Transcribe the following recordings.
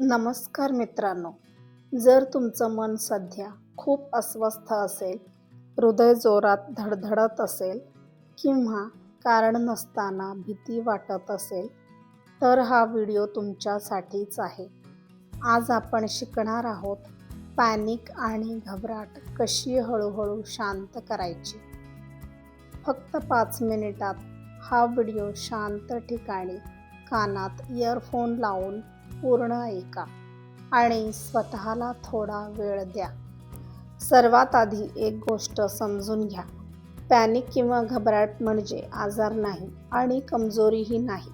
नमस्कार मित्रांनो. जर तुमचं मन सध्या खूप अस्वस्थ असेल हृदय जोरात धडधडत असेल किंवा कारण नसताना भीती वाटत असेल तर हा व्हिडिओ तुमच्यासाठीच आहे. आज आपण शिकणार आहोत पॅनिक आणि घबराट कशी हळूहळू शांत करायची. फक्त पाच मिनिटात हा व्हिडिओ शांत ठिकाणी कानात इयरफोन लावून पूर्ण ऐका आणि स्वतःला थोडा वेळ द्या. सर्वात आधी एक गोष्ट समजून घ्या. पॅनिक किंवा घबराट म्हणजे आजार नाही आणि कमजोरीही नाही.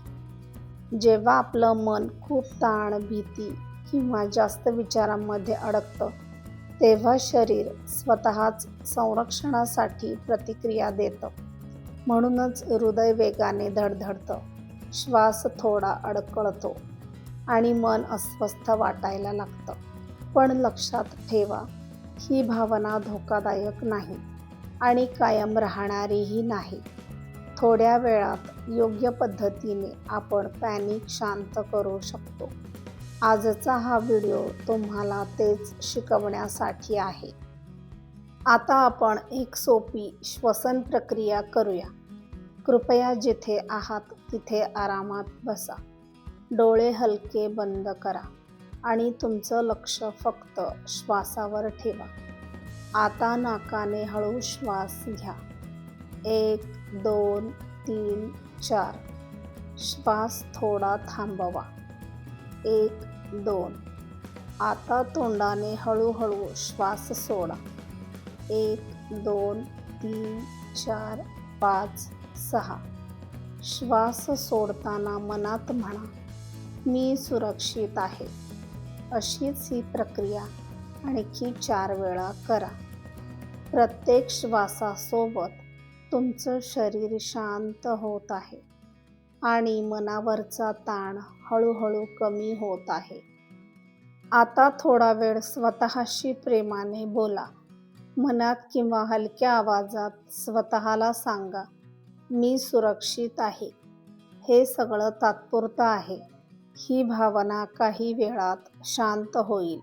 जेव्हा आपलं मन खूप ताण भीती किंवा जास्त विचारांमध्ये अडकतं तेव्हा शरीर स्वतःच संरक्षणासाठी प्रतिक्रिया देतं. म्हणूनच हृदय वेगाने धडधडतं. श्वास थोडा अडकळतो. आणि मन अस्वस्थ वाटायला लागतं. पण लक्षात ठेवा ही भावना धोकादायक नाही आणि कायम राहणारीही नाही. थोड्या वेळात योग्य पद्धतीने आपण पॅनिक शांत करू शकतो. आजचा हा व्हिडिओ तुम्हाला तेच शिकवण्यासाठी आहे. आता आपण एक सोपी श्वसन प्रक्रिया करूया. कृपया जिथे आहात तिथे आरामात बसा. डोळे हलके बंद करा आणि तुमचं लक्ष फक्त श्वासावर ठेवा. आता नाकाने हळू श्वास घ्या. एक दोन तीन चार. श्वास थोडा थांबवा. एक दोन. आता तोंडाने हळूहळू श्वास सोडा. एक दोन तीन चार पाच सहा. श्वास सोडताना मनात म्हणा मी सुरक्षित आहे. अशीच ही प्रक्रिया आणखी चार वेळा करा. प्रत्येक श्वासासोबत तुमचं शरीर शांत होत आहे आणि मनावरचा ताण हळूहळू कमी होत आहे. आता थोडा वेळ स्वतःशी प्रेमाने बोला. मनात किंवा हलक्या आवाजात स्वतःला सांगा मी सुरक्षित आहे. हे सगळं तात्पुरतं आहे. ही भावना काही वेळात शांत होईल.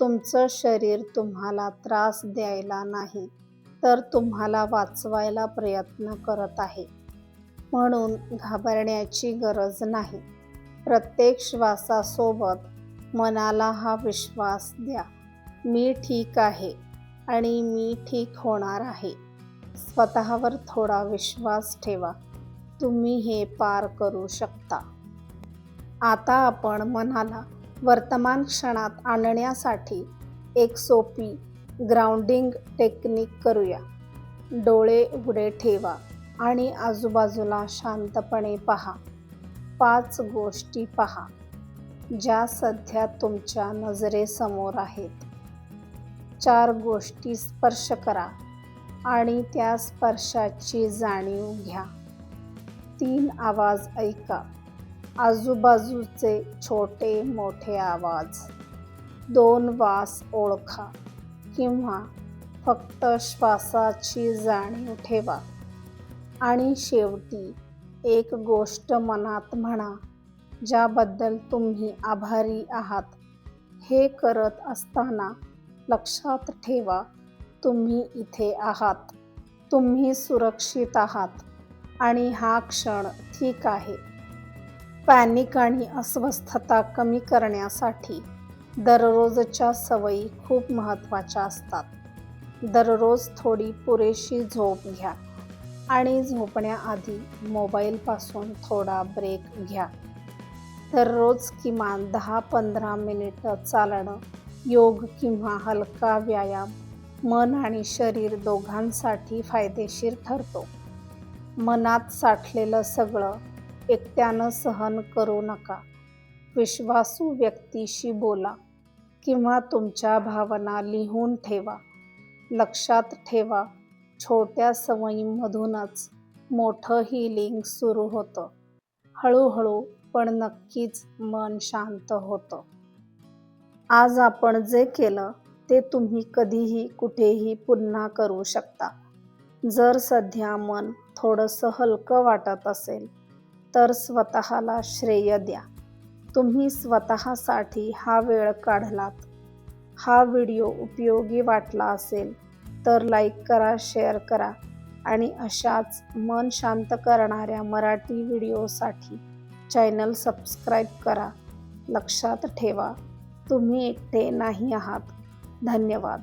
तुमचं शरीर तुम्हाला त्रास द्यायला नाही तर तुम्हाला वाचवायला प्रयत्न करत आहे. म्हणून घाबरण्याची गरज नाही. प्रत्येक श्वासासोबत मनाला हा विश्वास द्या. मी ठीक आहे आणि मी ठीक होणार आहे. स्वतःवर थोडा विश्वास ठेवा. तुम्ही हे पार करू शकता. आता आपण मनाला वर्तमान क्षणात आणण्यासाठी एक सोपी ग्राउंडिंग टेक्निक करूया. डोळे उघडे ठेवा आणि आजूबाजूला शांतपणे पहा. पाच गोष्टी पहा ज्या सध्या तुमच्या नजरेसमोर आहेत. चार गोष्टी स्पर्श करा आणि त्या स्पर्शाची जाणीव घ्या. तीन आवाज ऐका. आजूबाजूचे छोटे मोठे आवाज. दोन वास ओळखा किंवा फक्त श्वासाची जाणीव ठेवा. आणि शेवटी एक गोष्ट मनात म्हणा ज्याबद्दल तुम्ही आभारी आहात. हे करत असताना लक्षात ठेवा तुम्ही इथे आहात. तुम्ही सुरक्षित आहात. आणि हा क्षण ठीक आहे. पॅनिक आणि अस्वस्थता कमी करण्यासाठी दररोजच्या सवयी खूप महत्त्वाच्या असतात. दररोज थोडी पुरेशी झोप घ्या आणि झोपण्याआधी मोबाईलपासून थोडा ब्रेक घ्या. दररोज किमान दहा पंधरा मिनिटं चालणं योग किंवा हलका व्यायाम मन आणि शरीर दोघांसाठी फायदेशीर ठरतो. मनात साठलेलं सगळं एकट्यानं सहन करू नका. विश्वासू व्यक्तीशी बोला किंवा तुमच्या भावना लिहून ठेवा. लक्षात ठेवा छोट्या सवयींमधूनच मोठं हिलिंग सुरू होतं. हळूहळू पण नक्कीच मन शांत होतं. आज आपण जे केलं ते तुम्ही कधीही कुठेही पुन्हा करू शकता. जर सध्या मन थोडंसं हलकं वाटत असेल तर स्वतःला श्रेय द्या. तुम्ही स्वतःसाठी हा वेळ काढलात. हा व्हिडिओ उपयोगी वाटला असेल तर लाईक करा शेअर करा आणि अशाच मन शांत करणाऱ्या मराठी व्हिडिओसाठी चॅनल सबस्क्राईब करा. लक्षात ठेवा तुम्ही एकटे नाही आहात. धन्यवाद.